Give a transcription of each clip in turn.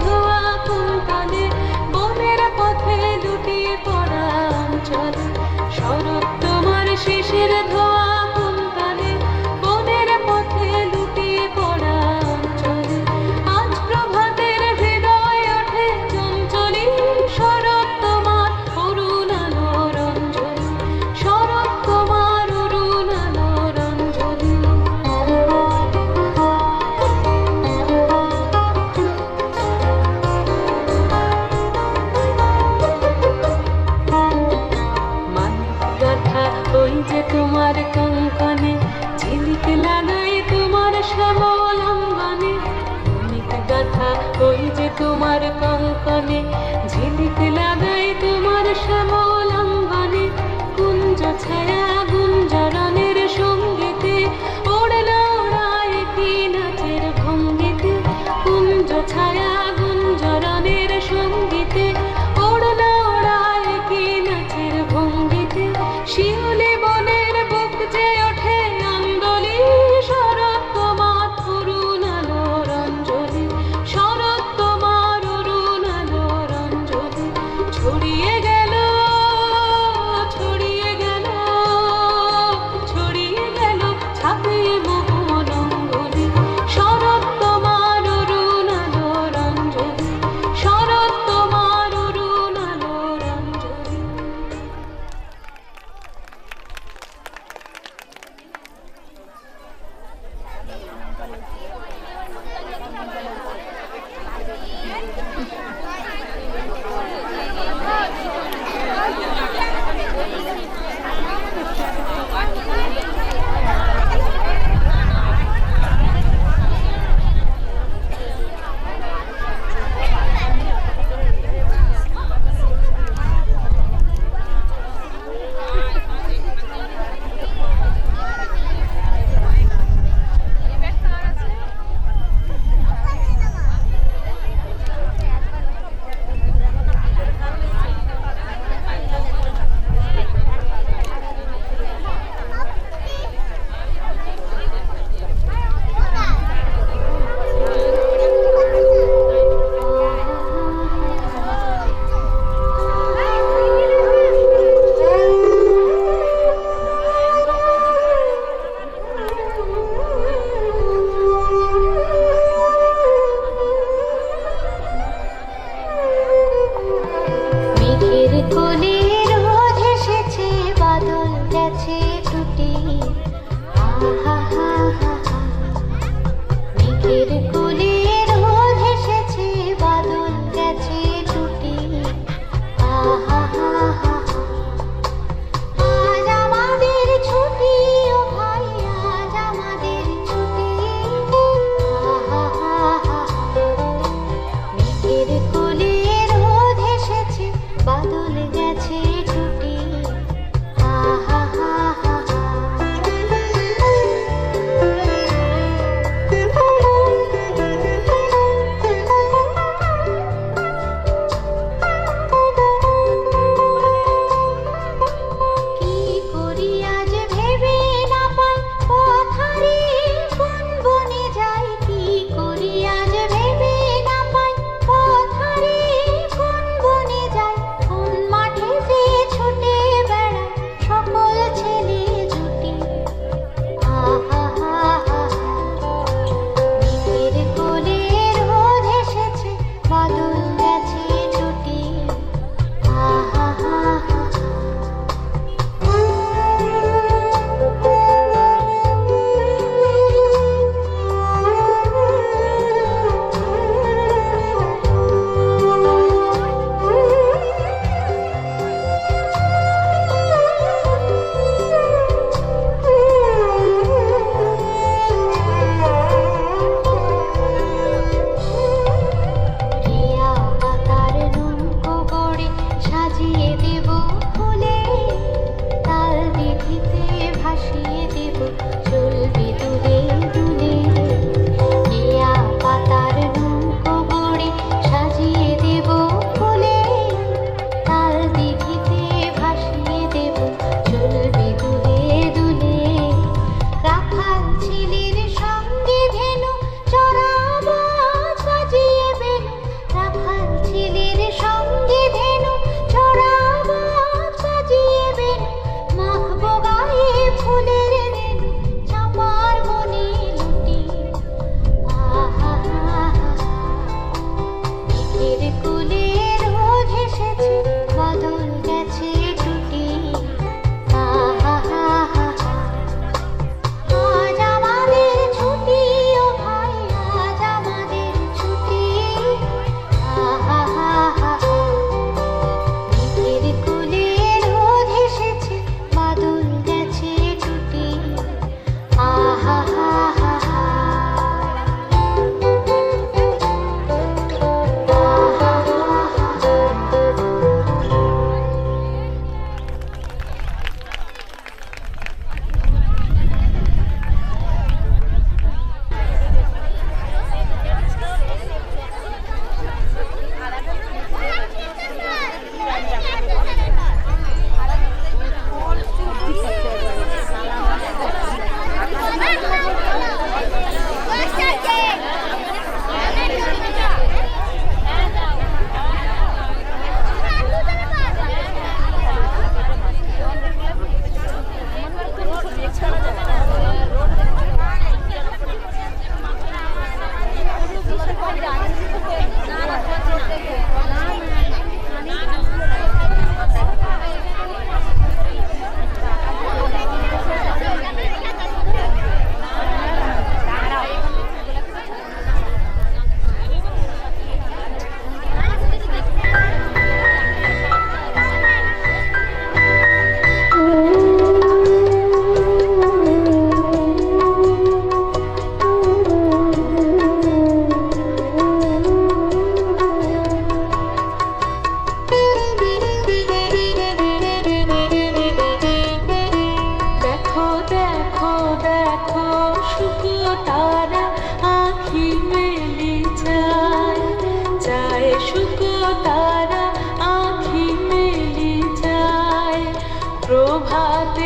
pun ku akan তোমার কঙ্কনে ঝিলিক ছুটি আহা হা হা হা। মেঘের heart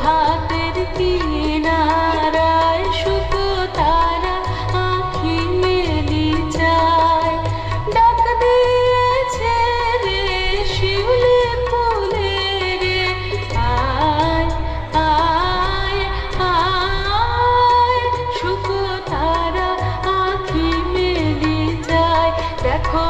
ভাতের কিনারায় শুধু তারা আঁখি মেলি যায় ডাক দিয়েছে রে, শিউলি ফুলে রে, আয় আয় আয়। শুধু তারা আঁখি মেলি যায় দেখো